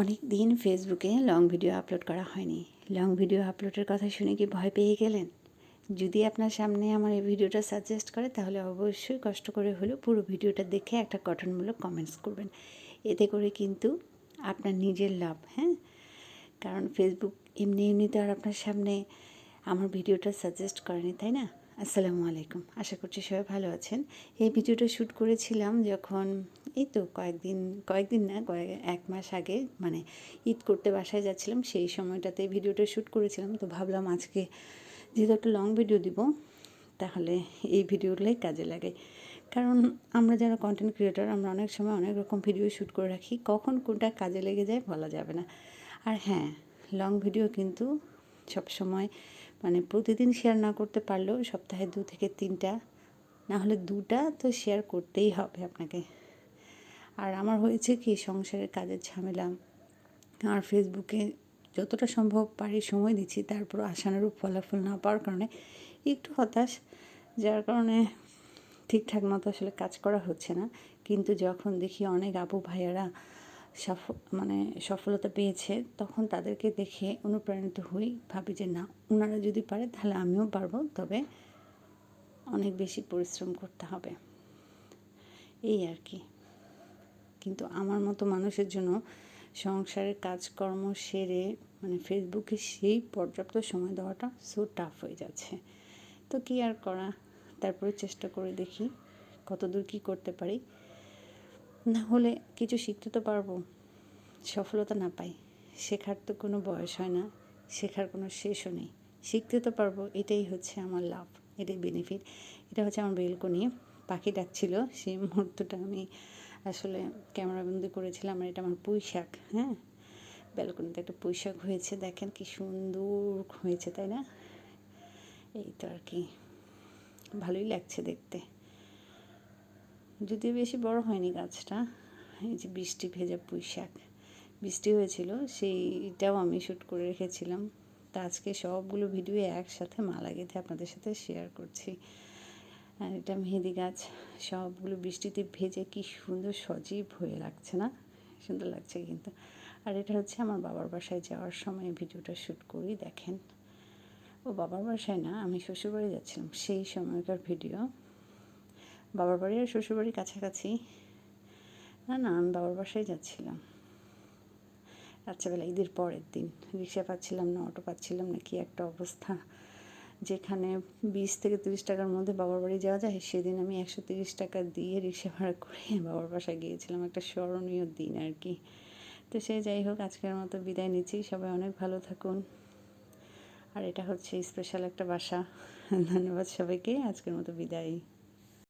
অনেক দিন ফেসবুকে লং ভিডিও আপলোড করা হয়নি। লং ভিডিও আপলোডের কথা শুনে কি ভয় পেয়ে গেলেন? যদি আপনার সামনে আমার এই ভিডিওটা সাজেস্ট করে, তাহলে অবশ্যই কষ্ট করে হলেও পুরো ভিডিওটা দেখে একটা গঠনমূলক কমেন্টস করবেন। এতে করে কিন্তু আপনার নিজের লাভ হ্যাঁ? কারণ ফেসবুক এমনি এমনি তো আর আপনার সামনে আমার ভিডিওটা সাজেস্ট করেনি, তাই না? আসসালামু আলাইকুম। আশা করছি সবাই ভালো আছেন। এই ভিডিওটা শ্যুট করেছিলাম যখন, এই তো কয়েকদিন কয়েকদিন না, কয়েক, এক মাস আগে মানে ঈদ করতে বাসায় যাচ্ছিলাম, সেই সময়টাতে ভিডিওটা শ্যুট করেছিলাম। তো ভাবলাম আজকে যেহেতু একটা লং ভিডিও দিব, তাহলে এই ভিডিওগুলোই কাজে লাগে। কারণ আমরা যারা কন্টেন্ট ক্রিয়েটর আমরা অনেক সময় অনেক রকম ভিডিও শ্যুট করে রাখি। কখন কোনটা কাজে লেগে যায় বলা যাবে না। আর হ্যাঁ লং ভিডিও কিন্তু সবসময় মানে প্রতিদিন শেয়ার না করতে পারলেও সপ্তাহে দু থেকে তিনটা না হলে দুটা তো শেয়ার করতেই হবে আপনাকে। আর আমার হয়েছে কি, সংসারের কাজের ঝামেলা। আর ফেসবুকে যতটা সম্ভব পারি সময় দিচ্ছি তারপর আশানুরূপ ফলাফল না পাওয়ার কারণে একটু হতাশ, যার কারণে ঠিকঠাক মতো আসলে কাজ করা হচ্ছে না। কিন্তু যখন দেখি অনেক আপু ভাইয়ারা মানে সফলতা পেয়েছে, তখন তাদেরকে দেখে অনুপ্রাণিত হই, ভাবি যে না ওনারা যদি পারে তাহলে আমিও পারব, তবে অনেক বেশি পরিশ্রম করতে হবে। এই আর কি। কিন্তু আমার মতো মানুষের জন্য সংসারের কাজকর্ম সেরে মানে ফেসবুকে সেই পর্যাপ্ত সময় দেওয়াটা সো টাফ হয়ে যাচ্ছে। তো কী আর করা? তারপরে চেষ্টা করে দেখি কতদূর কী করতে পারি। না হলে কিছু শিখতে তো পারব। সফলতা না পাই। শেখার তো কোনো বয়স হয় না। শেখার কোনো শেষও নেই। শিখতে তো পারব, এটাই হচ্ছে আমার লাভ, এটাই বেনিফিট এটা হচ্ছে আমার বেলকনি। পাখি ডাকছিল, সেই মুহূর্তটা আমি আসলে ক্যামেরাবন্দি করেছিলাম আর এটা আমার পুঁই শাক হ্যাঁ? ব্যালকনিতে একটা পুঁই শাক হয়েছে, দেখেন কি সুন্দর হয়েছে, তাই না? এই তো আর কি। ভালোই লাগছে দেখতে। যদিও বেশি বড় হয়নি গাছটা, এই যে বৃষ্টি ভেজা পুঁই শাক বৃষ্টি হয়েছিল, সেইটাও আমি শ্যুট করে রেখেছিলাম। তা আজকে সবগুলো ভিডিও একসাথে মালা গেঁথে আপনাদের সাথে শেয়ার করছি। আর এটা মেহেদি গাছ, সবগুলো বৃষ্টিতে ভেজে কি সুন্দর সজীব হয়ে লাগছে না? সুন্দর লাগছে কিন্তু। আর এটা হচ্ছে আমার বাবার বাসায় যাওয়ার সময় ভিডিওটা শ্যুট করি, দেখেন। ও বাবার বাসায় না, আমি শ্বশুরবাড়ি যাচ্ছিলাম, সেই সময়কার ভিডিও বাবার বাড়ি আর শ্বশুরবাড়ির কাছাকাছি। না না, আমি বাবার বাসায় যাচ্ছিলাম। রাত্রেবেলা ঈদের পরের দিন। রিক্সা পাচ্ছিলাম না, অটো পাচ্ছিলাম না, কি একটা অবস্থা। যেখানে বিশ থেকে তিরিশ টাকার মধ্যে বাবার বাড়ি যাওয়া যায়, সেদিন আমি একশো তিরিশ টাকা দিয়ে রিক্সা ভাড়া করে বাবার বাসায় গিয়েছিলাম। একটা স্মরণীয় দিন আর কি। তো সে যাই হোক, আজকের মতো বিদায় নিচ্ছি। সবাই অনেক ভালো থাকুন। আর এটা হচ্ছে স্পেশাল একটা বাসা। ধন্যবাদ সবাইকে, আজকের মতো বিদায়।